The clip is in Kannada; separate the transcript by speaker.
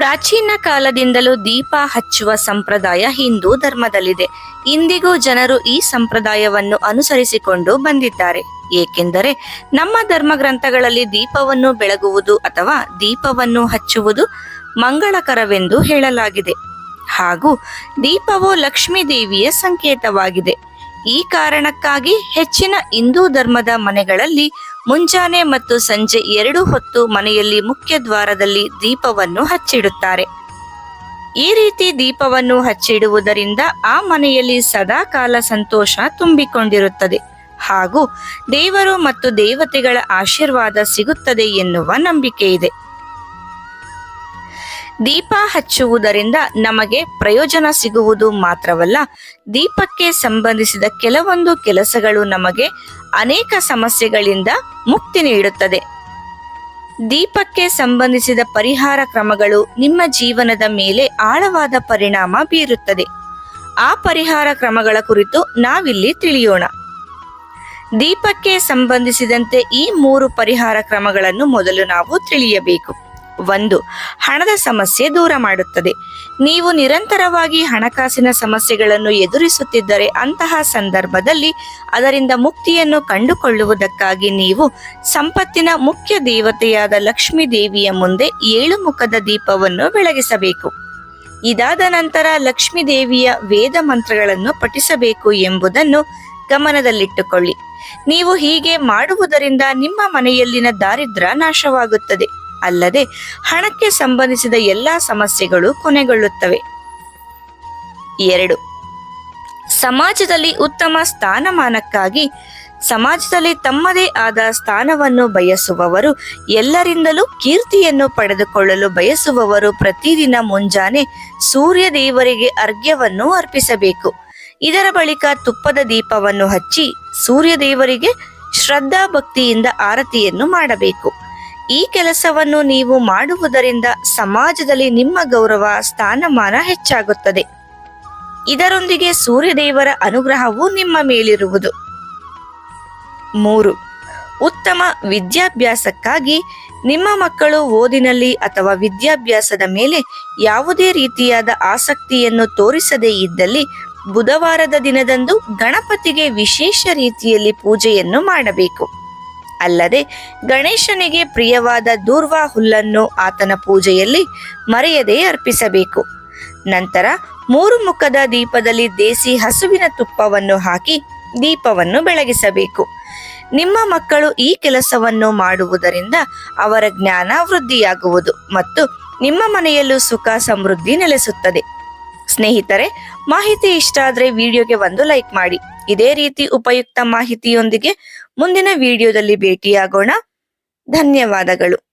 Speaker 1: ಪ್ರಾಚೀನ ಕಾಲದಿಂದಲೂ ದೀಪ ಹಚ್ಚುವ ಸಂಪ್ರದಾಯ ಹಿಂದೂ ಧರ್ಮದಲ್ಲಿದೆ. ಇಂದಿಗೂ ಜನರು ಈ ಸಂಪ್ರದಾಯವನ್ನು ಅನುಸರಿಸಿಕೊಂಡು ಬಂದಿದ್ದಾರೆ. ಏಕೆಂದರೆ ನಮ್ಮ ಧರ್ಮ ಗ್ರಂಥಗಳಲ್ಲಿ ದೀಪವನ್ನು ಬೆಳಗುವುದು ಅಥವಾ ದೀಪವನ್ನು ಹಚ್ಚುವುದು ಮಂಗಳಕರವೆಂದು ಹೇಳಲಾಗಿದೆ. ಹಾಗೂ ದೀಪವು ಲಕ್ಷ್ಮೀ ದೇವಿಯ ಸಂಕೇತವಾಗಿದೆ. ಈ ಕಾರಣಕ್ಕಾಗಿ ಹೆಚ್ಚಿನ ಹಿಂದೂ ಧರ್ಮದ ಮನೆಗಳಲ್ಲಿ ಮುಂಜಾನೆ ಮತ್ತು ಸಂಜೆ ಎರಡು ಹೊತ್ತು ಮನೆಯಲ್ಲಿ ಮುಖ್ಯ ದ್ವಾರದಲ್ಲಿ ದೀಪವನ್ನು ಹಚ್ಚಿಡುತ್ತಾರೆ. ಈ ರೀತಿ ದೀಪವನ್ನು ಹಚ್ಚಿಡುವುದರಿಂದ ಆ ಮನೆಯಲ್ಲಿ ಸದಾಕಾಲ ಸಂತೋಷ ತುಂಬಿಕೊಂಡಿರುತ್ತದೆ. ಹಾಗೂ ದೇವರು ಮತ್ತು ದೇವತೆಗಳ ಆಶೀರ್ವಾದ ಸಿಗುತ್ತದೆ ಎನ್ನುವ ನಂಬಿಕೆ ಇದೆ ದೀಪ ಹಚ್ಚುವುದರಿಂದ ನಮಗೆ ಪ್ರಯೋಜನ ಸಿಗುವುದು ಮಾತ್ರವಲ್ಲ, ದೀಪಕ್ಕೆ ಸಂಬಂಧಿಸಿದ ಕೆಲವೊಂದು ಕೆಲಸಗಳು ನಮಗೆ ಅನೇಕ ಸಮಸ್ಯೆಗಳಿಂದ ಮುಕ್ತಿ ನೀಡುತ್ತದೆ. ದೀಪಕ್ಕೆ ಸಂಬಂಧಿಸಿದ ಪರಿಹಾರ ಕ್ರಮಗಳು ನಿಮ್ಮ ಜೀವನದ ಮೇಲೆ ಆಳವಾದ ಪರಿಣಾಮ ಬೀರುತ್ತದೆ. ಆ ಪರಿಹಾರ ಕ್ರಮಗಳ ಕುರಿತು ನಾವಿಲ್ಲಿ ತಿಳಿಯೋಣ. ದೀಪಕ್ಕೆ ಸಂಬಂಧಿಸಿದಂತೆ ಈ ಮೂರು ಪರಿಹಾರ ಕ್ರಮಗಳನ್ನು ಮೊದಲು ನಾವು ತಿಳಿಯಬೇಕು. ಒಂದು, ಹಣದ ಸಮಸ್ಯೆ ದೂರ ಮಾಡುತ್ತದೆ. ನೀವು ನಿರಂತರವಾಗಿ ಹಣಕಾಸಿನ ಸಮಸ್ಯೆಗಳನ್ನು ಎದುರಿಸುತ್ತಿದ್ದರೆ ಅಂತಹ ಸಂದರ್ಭದಲ್ಲಿ ಅದರಿಂದ ಮುಕ್ತಿಯನ್ನು ಕಂಡುಕೊಳ್ಳುವುದಕ್ಕಾಗಿ ನೀವು ಸಂಪತ್ತಿನ ಮುಖ್ಯ ದೇವತೆಯಾದ ಲಕ್ಷ್ಮೀ ದೇವಿಯ ಮುಂದೆ ಏಳು ಮುಖದ ದೀಪವನ್ನು ಬೆಳಗಿಸಬೇಕು. ಇದಾದ ನಂತರ ಲಕ್ಷ್ಮೀ ದೇವಿಯ ವೇದ ಮಂತ್ರಗಳನ್ನು ಪಠಿಸಬೇಕು ಎಂಬುದನ್ನು ಗಮನದಲ್ಲಿಟ್ಟುಕೊಳ್ಳಿ. ನೀವು ಹೀಗೆ ಮಾಡುವುದರಿಂದ ನಿಮ್ಮ ಮನೆಯಲ್ಲಿನ ದಾರಿದ್ರ್ಯ ನಾಶವಾಗುತ್ತದೆ. ಅಲ್ಲದೆ ಹಣಕ್ಕೆ ಸಂಬಂಧಿಸಿದ ಎಲ್ಲಾ ಸಮಸ್ಯೆಗಳು ಕೊನೆಗೊಳ್ಳುತ್ತವೆ. ಎರಡು. ಸಮಾಜದಲ್ಲಿ ಉತ್ತಮ ಸ್ಥಾನಮಾನಕ್ಕಾಗಿ ಸಮಾಜದಲ್ಲಿ ತಮ್ಮದೇ ಆದ ಸ್ಥಾನವನ್ನು ಬಯಸುವವರು ಎಲ್ಲರಿಂದಲೂ ಕೀರ್ತಿಯನ್ನು ಪಡೆದುಕೊಳ್ಳಲು ಬಯಸುವವರು ಪ್ರತಿದಿನ ಮುಂಜಾನೆ ಸೂರ್ಯ ದೇವರಿಗೆ ಅರ್ಘ್ಯವನ್ನು ಅರ್ಪಿಸಬೇಕು. ಇದರ ಬಳಿಕ ತುಪ್ಪದ ದೀಪವನ್ನು ಹಚ್ಚಿ ಸೂರ್ಯ ದೇವರಿಗೆ ಶ್ರದ್ಧಾ ಭಕ್ತಿಯಿಂದ ಆರತಿಯನ್ನು ಮಾಡಬೇಕು. ಈ ಕೆಲಸವನ್ನು ನೀವು ಮಾಡುವುದರಿಂದ ಸಮಾಜದಲ್ಲಿ ನಿಮ್ಮ ಗೌರವ, ಸ್ಥಾನಮಾನ ಹೆಚ್ಚಾಗುತ್ತದೆ. ಇದರೊಂದಿಗೆ ಸೂರ್ಯದೇವರ ಅನುಗ್ರಹವು ನಿಮ್ಮ ಮೇಲಿರುವುದು. ಮೂರು, ಉತ್ತಮ ವಿದ್ಯಾಭ್ಯಾಸಕ್ಕಾಗಿ ನಿಮ್ಮ ಮಕ್ಕಳು ಓದಿನಲ್ಲಿ ಅಥವಾ ವಿದ್ಯಾಭ್ಯಾಸದ ಮೇಲೆ ಯಾವುದೇ ರೀತಿಯಾದ ಆಸಕ್ತಿಯನ್ನು ತೋರಿಸದೇ ಇದ್ದಲ್ಲಿ ಬುಧವಾರದ ದಿನದಂದು ಗಣಪತಿಗೆ ವಿಶೇಷ ರೀತಿಯಲ್ಲಿ ಪೂಜೆಯನ್ನು ಮಾಡಬೇಕು. ಅಲ್ಲದೆ ಗಣೇಶನಿಗೆ ಪ್ರಿಯವಾದ ದೂರ್ವಾ ಹುಲ್ಲನ್ನು ಆತನ ಪೂಜೆಯಲ್ಲಿ ಮರೆಯದೆ ಅರ್ಪಿಸಬೇಕು. ನಂತರ ಮೂರು ಮುಖದ ದೀಪದಲ್ಲಿ ದೇಸಿ ಹಸುವಿನ ತುಪ್ಪವನ್ನು ಹಾಕಿ ದೀಪವನ್ನು ಬೆಳಗಿಸಬೇಕು. ನಿಮ್ಮ ಮಕ್ಕಳು ಈ ಕೆಲಸವನ್ನು ಮಾಡುವುದರಿಂದ ಅವರ ಜ್ಞಾನ ವೃದ್ಧಿಯಾಗುವುದು ಮತ್ತು ನಿಮ್ಮ ಮನೆಯಲ್ಲೂ ಸುಖ ಸಮೃದ್ಧಿ ನೆಲೆಸುತ್ತದೆ. ಸ್ನೇಹಿತರೆ, ಮಾಹಿತಿ ಇಷ್ಟ ಆದರೆ ವಿಡಿಯೋಗೆ ಒಂದು ಲೈಕ್ ಮಾಡಿ. ಇದೇ ರೀತಿ ಉಪಯುಕ್ತ ಮಾಹಿತಿಯೊಂದಿಗೆ ಮುಂದಿನ ವಿಡಿಯೋದಲ್ಲಿ ಭೇಟಿಯಾಗೋಣ. ಧನ್ಯವಾದಗಳು.